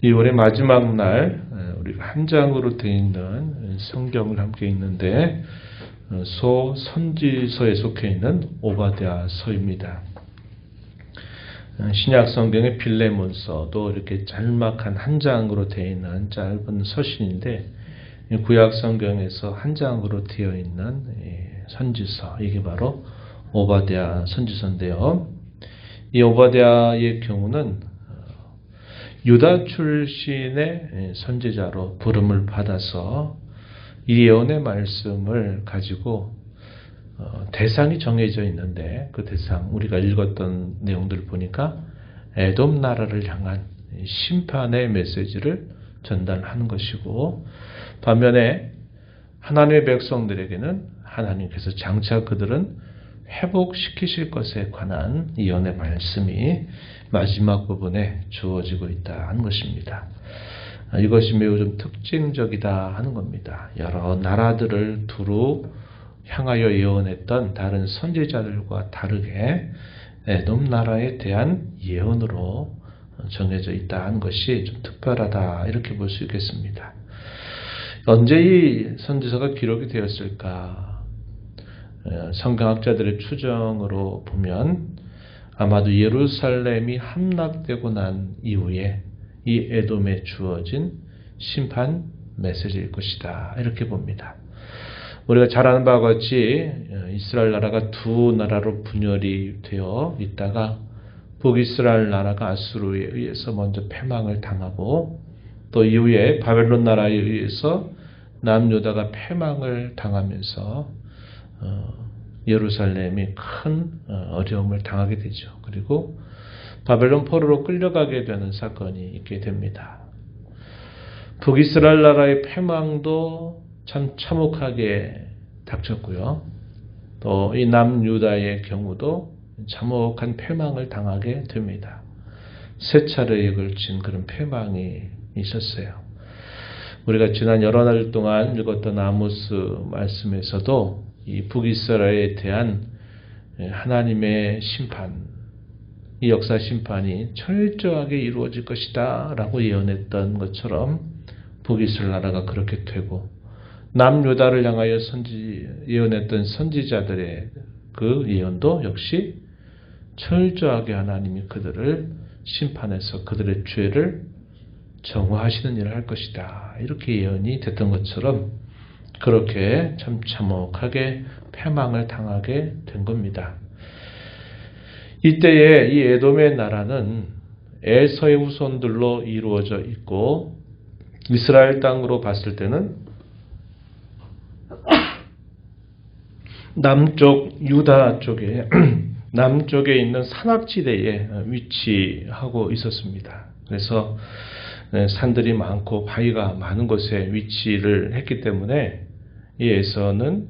이 올해 마지막 날 어, 우리가 한 장으로 되어 있는 성경을 함께 읽는데 어, 소 선지서에 속해 있는 오바댜서입니다. 어, 신약 성경의 빌레몬서도 이렇게 짤막한 한 장으로 되어 있는 짧은 서신인데 이 구약 성경에서 한 장으로 되어 있는 이 선지서 이게 바로 오바댜 선지서인데요. 이 오바댜의 경우는 어, 유다 출신의 선지자로 부름을 받아서 이 예언의 말씀을 가지고 어, 대상이 정해져 있는데 그 대상 우리가 읽었던 내용들 보니까 에돔 나라를 향한 심판의 메시지를 전달하는 것이고 반면에 하나님의 백성들에게는 하나님께서 장차 그들은 회복시키실 것에 관한 예언의 말씀이 마지막 부분에 주어지고 있다 하는 것입니다. 이것이 매우 좀 특징적이다 하는 겁니다. 여러 나라들을 두루 향하여 예언했던 다른 선지자들과 다르게 에돔 나라에 대한 예언으로 정해져 있다 하는 것이 좀 특별하다 이렇게 볼 수 있겠습니다. 언제 이 선지서가 기록이 되었을까? 성경학자들의 추정으로 보면 아마도 예루살렘이 함락되고 난 이후에 이 에돔에 주어진 심판 메시지일 것이다. 이렇게 봅니다. 우리가 잘 아는 바와 같이 이스라엘 나라가 두 나라로 분열이 되어 있다가 북이스라엘 나라가 아수르에 의해서 먼저 패망을 당하고 또 이후에 바벨론 나라에 의해서 남유다가 패망을 당하면서 예루살렘이 큰 어려움을 당하게 되죠. 그리고 바벨론 포로로 끌려가게 되는 사건이 있게 됩니다. 북이스라엘 나라의 패망도 참 참혹하게 닥쳤고요. 또 이 남유다의 경우도 참혹한 패망을 당하게 됩니다. 세 차례에 걸친 그런 패망이 있었어요. 우리가 지난 여러 날 동안 읽었던 아모스 말씀에서도 이 북이스라엘에 대한 하나님의 심판, 이 역사 심판이 철저하게 이루어질 것이다 라고 예언했던 것처럼 북이스라엘 나라가 그렇게 되고 남유다를 향하여 선지, 예언했던 선지자들의 그 예언도 역시 철저하게 하나님이 그들을 심판해서 그들의 죄를 정화하시는 일을 할 것이다. 이렇게 예언이 됐던 것처럼 그렇게 참 참혹하게 패망을 당하게 된 겁니다. 이때에 이 에돔의 나라는 에서의 후손들로 이루어져 있고 이스라엘 땅으로 봤을 때는 남쪽 유다 쪽에 남쪽에 있는 산악지대에 위치하고 있었습니다. 그래서 산들이 많고 바위가 많은 곳에 위치를 했기 때문에 이에서는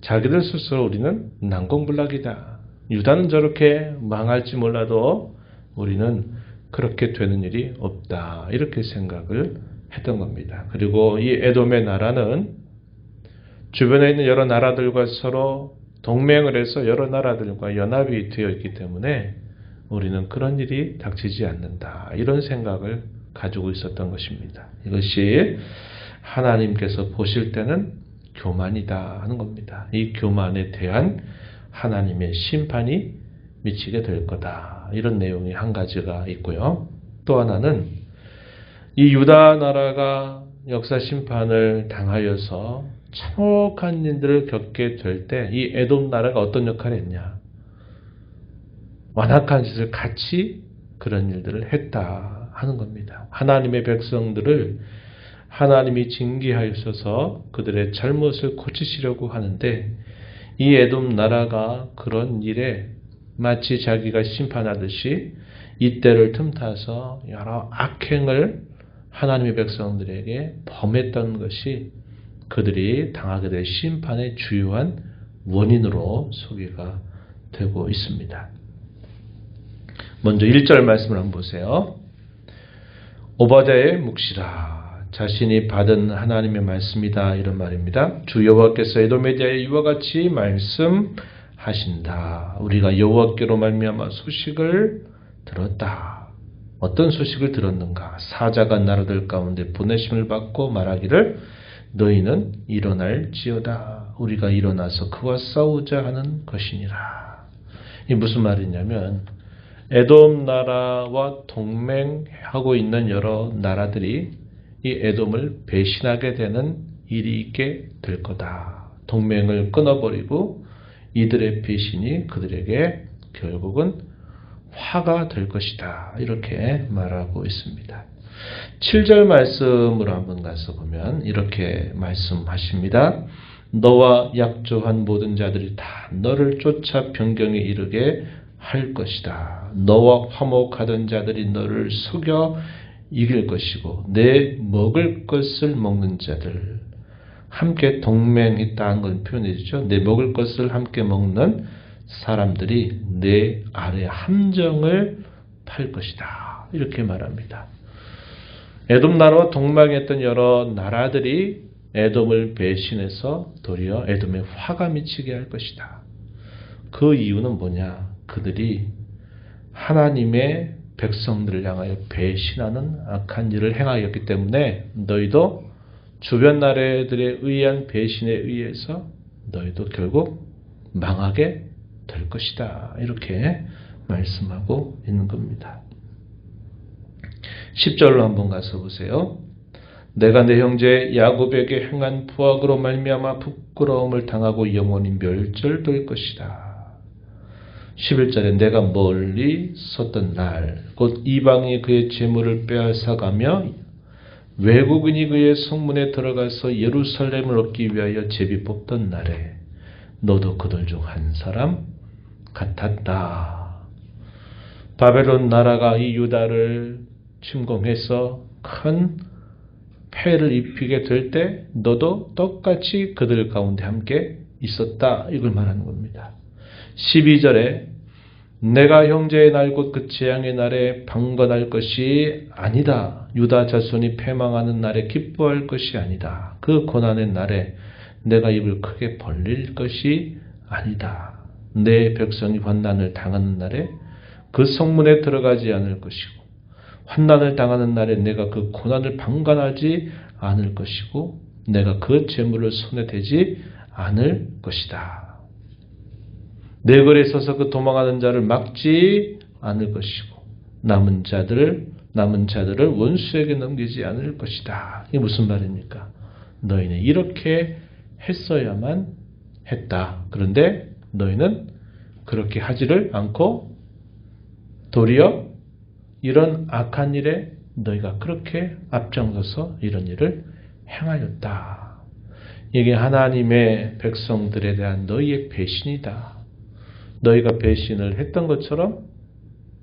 자기들 스스로 우리는 난공불락이다. 유다는 저렇게 망할지 몰라도 우리는 그렇게 되는 일이 없다. 이렇게 생각을 했던 겁니다. 그리고 이 에돔의 나라는 주변에 있는 여러 나라들과 서로 동맹을 해서 여러 나라들과 연합이 되어 있기 때문에 우리는 그런 일이 닥치지 않는다. 이런 생각을 가지고 있었던 것입니다. 이것이 하나님께서 보실 때는 교만이다 하는 겁니다. 이 교만에 대한 하나님의 심판이 미치게 될 거다. 이런 내용이 한 가지가 있고요. 또 하나는 이 유다 나라가 역사 심판을 당하여서 참혹한 일들을 겪게 될 때 이 에돔 나라가 어떤 역할을 했냐? 완악한 짓을 같이 그런 일들을 했다 하는 겁니다. 하나님의 백성들을 하나님이 징계하셔서 그들의 잘못을 고치시려고 하는데 이 에돔 나라가 그런 일에 마치 자기가 심판하듯이 이때를 틈타서 여러 악행을 하나님의 백성들에게 범했던 것이 그들이 당하게 될 심판의 주요한 원인으로 소개가 되고 있습니다. 먼저 1절 말씀을 한번 보세요. 오바댜의 묵시라 자신이 받은 하나님의 말씀이다 이런 말입니다. 주 여호와께서 에돔에 대하여 이와 같이 말씀하신다. 우리가 여호와께로 말미암아 소식을 들었다. 어떤 소식을 들었는가? 사자가 나라들 가운데 보내심을 받고 말하기를 너희는 일어날지어다. 우리가 일어나서 그와 싸우자 하는 것이니라. 이 무슨 말이냐면 에돔 나라와 동맹하고 있는 여러 나라들이 이 에돔을 배신하게 되는 일이 있게 될 거다. 동맹을 끊어버리고 이들의 배신이 그들에게 결국은 화가 될 것이다. 이렇게 말하고 있습니다. 7절 말씀으로 한번 가서 보면 이렇게 말씀하십니다. 너와 약조한 모든 자들이 다 너를 쫓아 변경에 이르게 할 것이다. 너와 화목하던 자들이 너를 속여 이길 것이고 내 먹을 것을 먹는 자들 함께 동맹했다는 건 표현해 주죠. 내 먹을 것을 함께 먹는 사람들이 내 아래 함정을 팔 것이다. 이렇게 말합니다. 에돔 나라와 동맹했던 여러 나라들이 에돔을 배신해서 도리어 에돔에 화가 미치게 할 것이다. 그 이유는 뭐냐? 그들이 하나님의 백성들을 향하여 배신하는 악한 일을 행하였기 때문에 너희도 주변 나라들에 의한 배신에 의해서 너희도 결국 망하게 될 것이다. 이렇게 말씀하고 있는 겁니다. 10절로 한번 가서 보세요. 내가 내 형제 야곱에게 행한 부악으로 말미암아 부끄러움을 당하고 영원히 멸절될 것이다. 11절에 내가 멀리 섰던 날, 곧 이방이 그의 재물을 빼앗아가며 외국인이 그의 성문에 들어가서 예루살렘을 얻기 위하여 제비 뽑던 날에 너도 그들 중 한 사람 같았다. 바벨론 나라가 이 유다를 침공해서 큰 폐를 입히게 될 때 너도 똑같이 그들 가운데 함께 있었다. 이걸 말하는 겁니다. 12절에 내가 형제의 날 곧 그 재앙의 날에 방관할 것이 아니다. 유다 자손이 패망하는 날에 기뻐할 것이 아니다. 그 고난의 날에 내가 입을 크게 벌릴 것이 아니다. 내 백성이 환난을 당하는 날에 그 성문에 들어가지 않을 것이고 환난을 당하는 날에 내가 그 고난을 방관하지 않을 것이고 내가 그 재물을 손에 대지 않을 것이다. 내 글에 서서 그 도망하는 자를 막지 않을 것이고 남은 자들을 남은 자들을 원수에게 넘기지 않을 것이다. 이게 무슨 말입니까? 너희는 이렇게 했어야만 했다. 그런데 너희는 그렇게 하지를 않고 도리어 이런 악한 일에 너희가 그렇게 앞장서서 이런 일을 행하였다. 이게 하나님의 백성들에 대한 너희의 배신이다. 너희가 배신을 했던 것처럼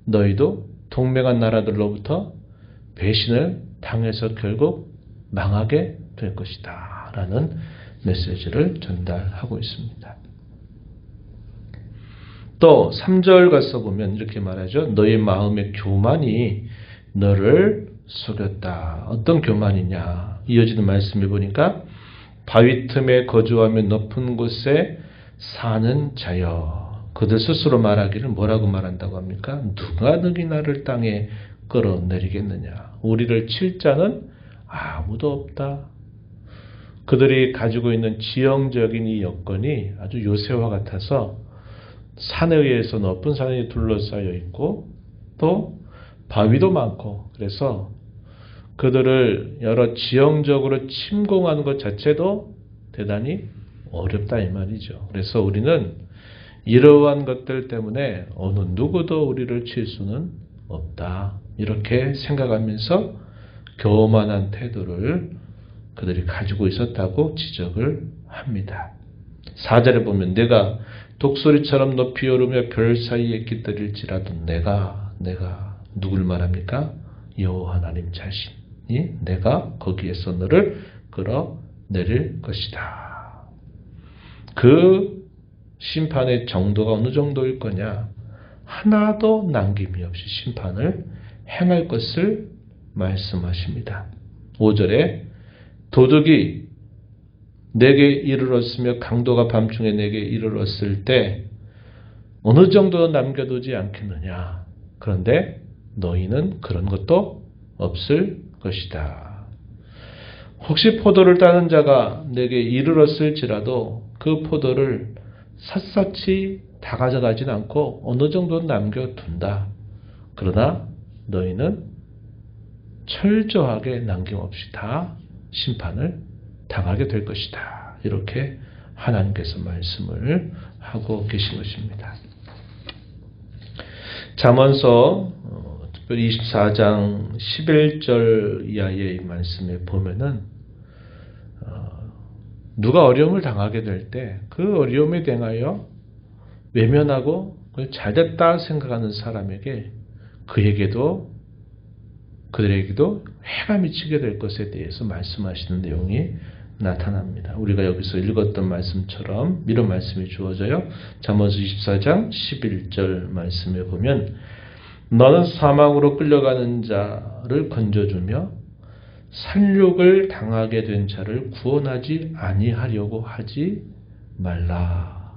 너희도 동맹한 나라들로부터 배신을 당해서 결국 망하게 될 것이다. 라는 메시지를 전달하고 있습니다. 또 3절 가서 보면 이렇게 말하죠. 너희 마음의 교만이 너를 속였다. 어떤 교만이냐? 이어지는 말씀을 보니까 바위 틈에 거주하며 높은 곳에 사는 자여. 그들 스스로 말하기를 뭐라고 말한다고 합니까? 누가 너희 나를 땅에 끌어내리겠느냐? 우리를 칠 자는 아무도 없다. 그들이 가지고 있는 지형적인 이 여건이 아주 요새와 같아서 산에 의해서 높은 산이 둘러싸여 있고 또 바위도 많고 그래서 그들을 여러 지형적으로 침공하는 것 자체도 대단히 어렵다 이 말이죠. 그래서 우리는 이러한 것들 때문에 어느 누구도 우리를 칠 수는 없다. 이렇게 생각하면서 교만한 태도를 그들이 가지고 있었다고 지적을 합니다. 4절에 보면 내가 독소리처럼 높이 오르며 별 사이에 깃들일지라도 내가 내가 누굴 말합니까? 여호와 하나님 자신이 내가 거기에서 너를 끌어내릴 것이다. 그 심판의 정도가 어느 정도일 거냐? 하나도 남김이 없이 심판을 행할 것을 말씀하십니다. 5절에 도둑이 내게 이르렀으며 강도가 밤중에 내게 이르렀을 때 어느 정도 남겨두지 않겠느냐. 그런데 너희는 그런 것도 없을 것이다. 혹시 포도를 따는 자가 내게 이르렀을지라도 그 포도를 샅샅이 다 가져가진 않고 어느 정도 남겨둔다. 그러나 너희는 철저하게 남김없이 다 심판을 당하게 될 것이다. 이렇게 하나님께서 말씀을 하고 계신 것입니다. 잠언서 어, 특별히 24장 11절 이하의 말씀에 보면은 어, 누가 어려움을 당하게 될 때 그 어려움에 대하여 외면하고 잘됐다 생각하는 사람에게 그에게도 그들에게도 해가 미치게 될 것에 대해서 말씀하시는 내용이 나타납니다. 우리가 여기서 읽었던 말씀처럼 이런 말씀이 주어져요. 잠언서 24장 11절 말씀에 보면 너는 사망으로 끌려가는 자를 건져주며 살육을 당하게 된 자를 구원하지 아니하려고 하지 말라.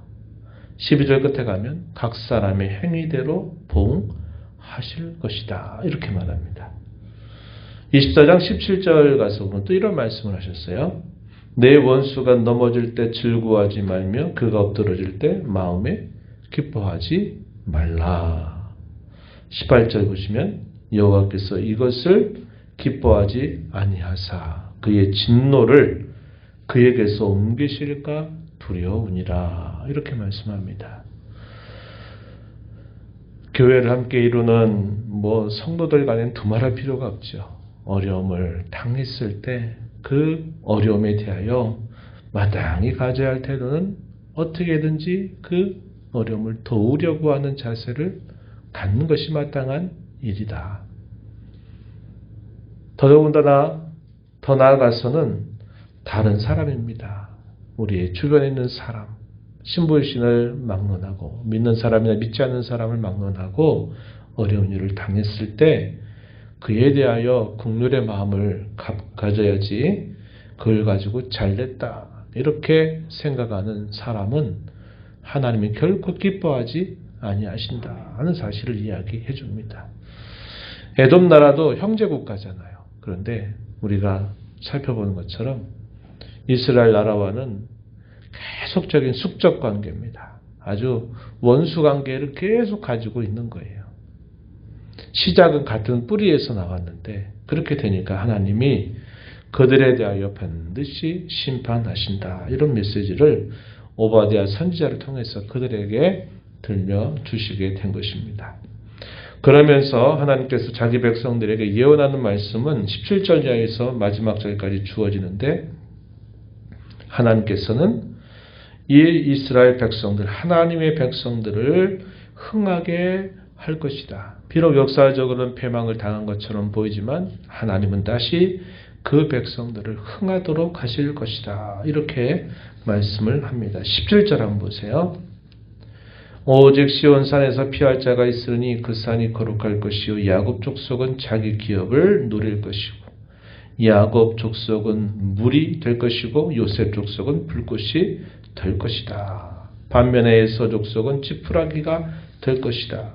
12절 끝에 가면 각 사람의 행위대로 봉하실 것이다. 이렇게 말합니다. 24장 17절 가서 보면 또 이런 말씀을 하셨어요. 내 원수가 넘어질 때 즐거워하지 말며 그가 엎드러질 때 마음에 기뻐하지 말라. 18절 보시면 여호와께서 이것을 기뻐하지 아니하사 그의 진노를 그에게서 옮기실까 두려우니라 이렇게 말씀합니다. 교회를 함께 이루는 뭐 성도들 간엔 두말할 필요가 없죠. 어려움을 당했을 때 그 어려움에 대하여 마땅히 가져야 할 태도는 어떻게든지 그 어려움을 도우려고 하는 자세를 갖는 것이 마땅한 일이다. 더더군다나 더 나아가서는 다른 사람입니다. 우리 주변에 있는 사람, 신부신을 막론하고 믿는 사람이나 믿지 않는 사람을 막론하고 어려운 일을 당했을 때 그에 대하여 국률의 마음을 가져야지 그걸 가지고 잘됐다 이렇게 생각하는 사람은 하나님이 결코 기뻐하지 아니하신다 하는 사실을 이야기해 줍니다. 에돔 나라도 형제 국가잖아요. 그런데 우리가 살펴보는 것처럼 이스라엘 나라와는 계속적인 숙적 관계입니다. 아주 원수 관계를 계속 가지고 있는 거예요. 시작은 같은 뿌리에서 나왔는데 그렇게 되니까 하나님이 그들에 대하여 반드시 심판하신다. 이런 메시지를 오바디아 선지자를 통해서 그들에게 들려 주시게 된 것입니다. 그러면서 하나님께서 자기 백성들에게 예언하는 말씀은 17절 이하에서 마지막 절까지 주어지는데 하나님께서는 이 이스라엘 백성들, 하나님의 백성들을 흥하게 할 것이다. 비록 역사적으로는 패망을 당한 것처럼 보이지만 하나님은 다시 그 백성들을 흥하도록 하실 것이다. 이렇게 말씀을 합니다. 17절 한번 보세요. 오직 시온산에서 피할 자가 있으니 그 산이 거룩할 것이요 야곱 족속은 자기 기업을 누릴 것이고 야곱 족속은 물이 될 것이고 요셉 족속은 불꽃이 될 것이다. 반면에 에서 족속은 지푸라기가 될 것이다.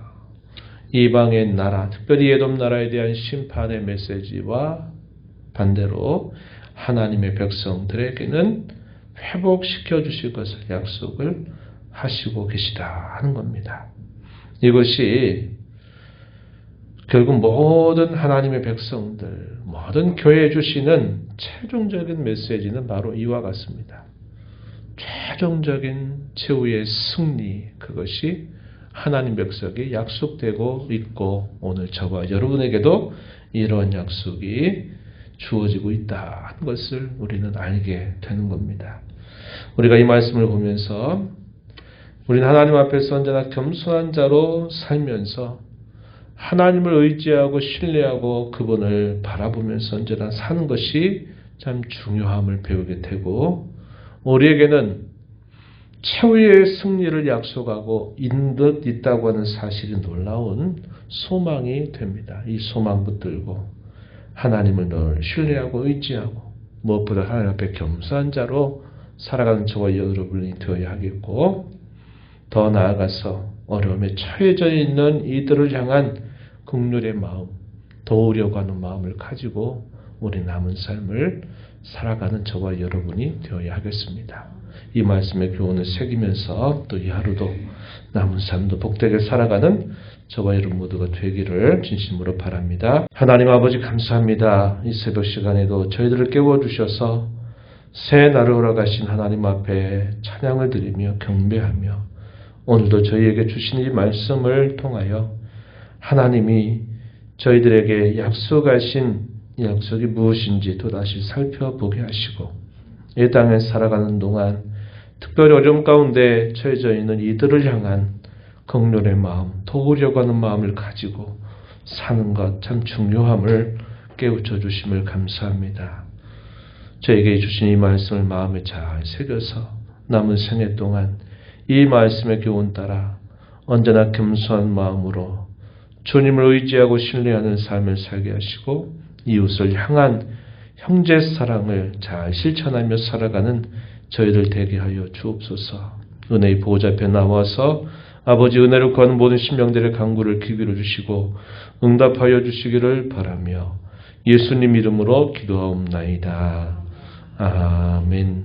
이방의 나라, 특별히 예돔 나라에 대한 심판의 메시지와 반대로 하나님의 백성들에게는 회복시켜 주실 것을 약속을 하시고 계시다 하는 겁니다. 이것이 결국 모든 하나님의 백성들, 모든 교회에 주시는 최종적인 메시지는 바로 이와 같습니다. 최종적인 최후의 승리, 그것이 하나님 백성이 약속되고 있고 오늘 저와 여러분에게도 이러한 약속이 주어지고 있다 하는 것을 우리는 알게 되는 겁니다. 우리가 이 말씀을 보면서 우리는 하나님 앞에서 언제나 겸손한 자로 살면서 하나님을 의지하고 신뢰하고 그분을 바라보면서 언제나 사는 것이 참 중요함을 배우게 되고 우리에게는 최후의 승리를 약속하고 인듯 있다고 하는 사실이 놀라운 소망이 됩니다. 이 소망 붙들고 하나님을 늘 신뢰하고 의지하고 무엇보다 하나님 앞에 겸손한 자로 살아가는 저와 여러분이 되어야 하겠고 더 나아가서 어려움에 처해져 있는 이들을 향한 그 극률의 마음, 도우려고 하는 마음을 가지고 우리 남은 삶을 살아가는 저와 여러분이 되어야 하겠습니다. 이 말씀의 교훈을 새기면서 또 이 하루도 남은 삶도 복되게 살아가는 저와 여러분 모두가 되기를 진심으로 바랍니다. 하나님 아버지 감사합니다. 이 새벽 시간에도 저희들을 깨워주셔서 새 날을 허락하신 하나님 앞에 찬양을 드리며 경배하며 오늘도 저희에게 주신 이 말씀을 통하여 하나님이 저희들에게 약속하신 이 약속이 무엇인지 또다시 살펴보게 하시고 이 땅에 살아가는 동안 특별히 어려움 가운데 처해져 있는 이들을 향한 극률의 마음, 도우려고 하는 마음을 가지고 사는 것 참 중요함을 깨우쳐 주심을 감사합니다. 저에게 주신 이 말씀을 마음에 잘 새겨서 남은 생애 동안 이 말씀의 교훈 따라 언제나 겸손한 마음으로 주님을 의지하고 신뢰하는 삶을 살게 하시고 이웃을 향한 형제 사랑을 잘 실천하며 살아가는 저희들 되게 하여 주옵소서. 은혜의 보호자 앞에 나와서 아버지 은혜를 구하는 모든 신명들의 간구를 기비로 주시고 응답하여 주시기를 바라며 예수님 이름으로 기도하옵나이다. 아멘.